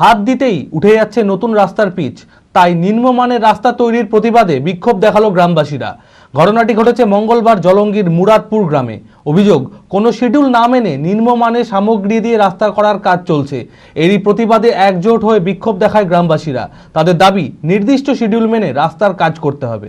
হাত দিতেই উঠে যাচ্ছে নতুন রাস্তার পিচ। তাই নিম্নমানের রাস্তা তৈরির প্রতিবাদে বিক্ষোভ দেখাল গ্রামবাসীরা। ঘটনাটি ঘটেছে মঙ্গলবার জলঙ্গির মুরাদপুর গ্রামে। অভিযোগ, কোনো শিডিউল না মেনে নিম্নমানের সামগ্রী দিয়ে রাস্তা করার কাজ চলছে। এরই প্রতিবাদে একজোট হয়ে বিক্ষোভ দেখায় গ্রামবাসীরা। তাদের দাবি, নির্দিষ্ট শিডিউল মেনে রাস্তার কাজ করতে হবে।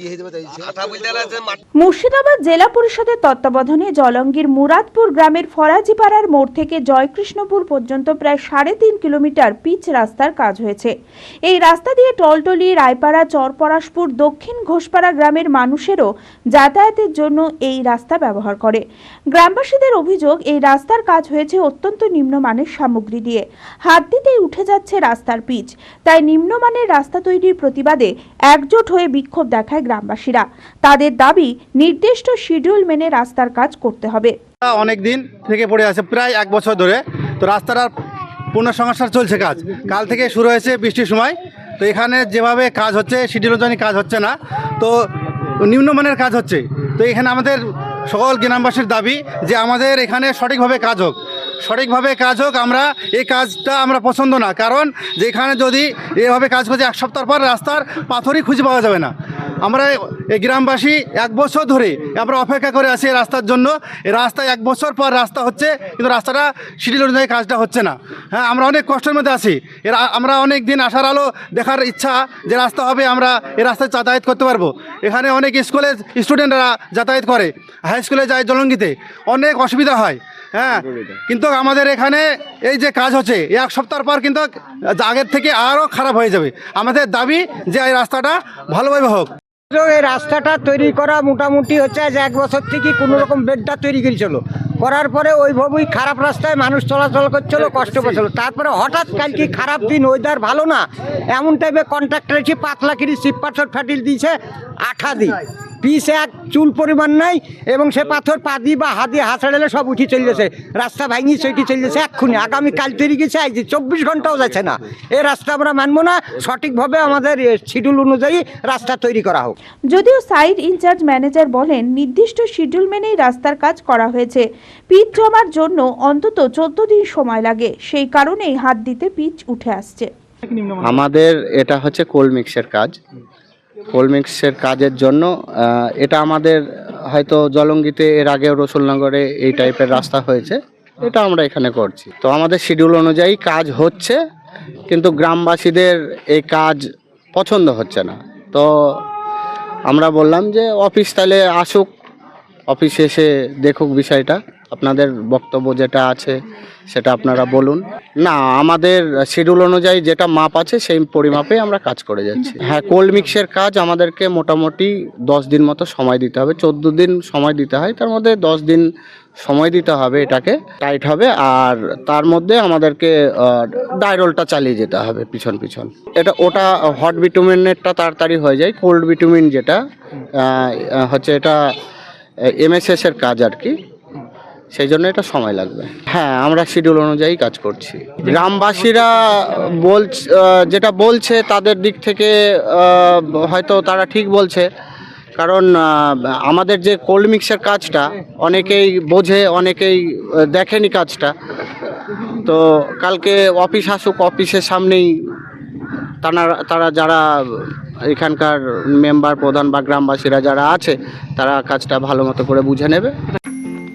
ইয়ে মুর্শিদাবাদ জেলা পরিষদের তত্ত্বাবধানে জলঙ্গির মুরাদপুর গ্রামের ফরাজিপাড়ার মোড় থেকে জয়কৃষ্ণপুর পর্যন্ত প্রায় সাড়ে তিন কিলোমিটার পিচ রাস্তার কাজ হয়েছে। এই রাস্তা দিয়ে টলটলি রায়পাড়া চরপরাশপুর দক্ষিণ ঘোষপাড়া গ্রামের মানুষেরও যাতায়াতের জন্য এই রাস্তা ব্যবহার করে। গ্রামবাসীদের অভিযোগ এই রাস্তার কাজ হয়েছে অত্যন্ত নিম্নমানের সামগ্রী দিয়ে। হাত দিতেই উঠে যাচ্ছে রাস্তার পিচ। তাই নিম্নমানের রাস্তা তৈরির প্রতিবাদে একজোট হয়ে বিক্ষোভ দেখায় গ্রামবাসীরা। তাদের দাবি, নির্দিষ্ট শিডিউল মেনে রাস্তার কাজ করতে হবে। অনেক দিন থেকে পড়ে আছে, প্রায় এক বছর ধরে। তো রাস্তাটার পুনঃসংস্কার চলছে কাজ। কাল থেকে শুরু হয়েছে বৃষ্টির সময়। তো এখানে যেভাবে কাজ হচ্ছে শিডিউল অনুযায়ী কাজ হচ্ছে না। তো নিম্নমানের কাজ হচ্ছে। তো এখানে আমাদের সকল গ্রামবাসীর দাবি যে আমাদের এখানে সঠিকভাবে কাজ হোক। সঠিকভাবে কাজ হোক, আমরা এই কাজটা আমরা পছন্দ না। কারণ যেখানে যদি এভাবে কাজ করছে, এক সপ্তাহ পর রাস্তার পাথরই খুঁজে পাওয়া যাবে না। আমরা এই গ্রামবাসী এক বছর ধরে আমরা অপেক্ষা করে আছি রাস্তার জন্য। এই রাস্তায় এক বছর পর রাস্তা হচ্ছে, কিন্তু রাস্তাটা শিডিউল অনুযায়ী কাজটা হচ্ছে না। হ্যাঁ আমরা অনেক কষ্টের মধ্যে আছি। এর আমরা অনেক দিন আসার আলো দেখার ইচ্ছা যে রাস্তা হবে, আমরা এই রাস্তায় যাতায়াত করতে পারব। এখানে অনেক স্কুলের স্টুডেন্টরা যাতায়াত করে, হাই স্কুলে যায় জলঙ্গিতে। অনেক অসুবিধা হয়। হ্যাঁ কিন্তু আমাদের এখানে এই যে কাজ হচ্ছে এক সপ্তাহ পর কিন্তু আগের থেকে আরও খারাপ হয়ে যাবে। আমাদের দাবি যে এই রাস্তাটা ভালোভাবে হোক। তো এই রাস্তাটা তৈরি করা মোটামুটি হচ্ছে আজ এক বছর থেকে কোনো রকম বেডটা তৈরি করেছিল। করার পরে ওইভাবেই খারাপ রাস্তায় মানুষ চলাচল করছিল কষ্ট করছিল তারপরে হঠাৎ কালকে খারাপ দিন ওয়েদার ভালো না এমন টাইপের কন্ট্রাক্টর এসে পাতলা কিরি সিপ পাথর ফাটিল দিয়েছে আঠা দি পিস এক চুল পরিমাণ নাই এবং সে পাথর পা দিয়ে বা হাত দিয়ে হাসাড়েলে সব উঠি চলেছে রাস্তা ভাঙি চৈটি চলেছে এক্ষুনি। আগামী কাল তৈরি গেছে আজ চব্বিশ ঘন্টাও যাচ্ছে না। এই রাস্তা আমরা মানবো না। সঠিকভাবে আমাদের শিডিউল অনুযায়ী রাস্তা তৈরি করা হোক। যদিও সাইট ইনচার্জ ম্যানেজার বলেন নির্দিষ্ট শিডিউল মেনেই রাস্তার কাজ করা হয়েছে। পিচ জমার জন্য অন্তত চোদ্দ দিন সময় লাগে। সেই কারণেই হাত দিতে পিচ উঠে আসছে। আমাদের এটা হচ্ছে কোল্ড মিক্সের কাজ। কোল্ড মিক্সের কাজের জন্য এটা আমাদের হয়তো জলঙ্গিতে এর আগেও রসুলনগরে এই টাইপের রাস্তা হয়েছে, এটা আমরা এখানে করছি। তো আমাদের শিডিউল অনুযায়ী কাজ হচ্ছে, কিন্তু গ্রামবাসীদের এই কাজ পছন্দ হচ্ছে না। তো আমরা বললাম যে, অফিস তাহলে আসুক, অফিসে এসে দেখুক বিষয়টা। আপনাদের বক্তব্য যেটা আছে, সেটা আপনারা বলুন। না, আমাদের শিডিউল অনুযায়ী যেটা মাপ আছে, সেই পরিমাপে আমরা কাজ করে যাচ্ছি। হ্যাঁ কোল্ড মিক্সের কাজ আমাদেরকে মোটামুটি দশ দিন মতো সময় দিতে হবে। চোদ্দ দিন সময় দিতে হয়, তার মধ্যে দশ দিন সময় দিতে হবে এটাকে টাইট হবে। আর তার মধ্যে আমাদেরকে ডাইরোলটা চালিয়ে যেতে হবে পিছন পিছন। এটা, ওটা হট বিটুমিনেরটা তাড়াতাড়ি হয়ে যায়। কোল্ড বিটুমিন যেটা হচ্ছে এটা এমএসএস এর কাজ আর কি। সেই জন্য এটা সময় লাগবে। হ্যাঁ আমরা শিডিউল অনুযায়ী কাজ করছি। গ্রামবাসীরা বলছে যেটা বলছে তাদের দিক থেকে হয়তো তারা ঠিক বলছে। কারণ আমাদের যে কোল্ড মিক্সের কাজটা, অনেকেই বোঝে, অনেকেই দেখেনি কাজটা। তো কালকে অফিস আসুক অফিসের সামনেই তারা তারা যারা এখানকার মেম্বার প্রধান বা গ্রামবাসীরা যারা আছে, তারা কাজটা ভালো মতো করে বুঝে নেবে।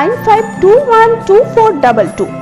95212422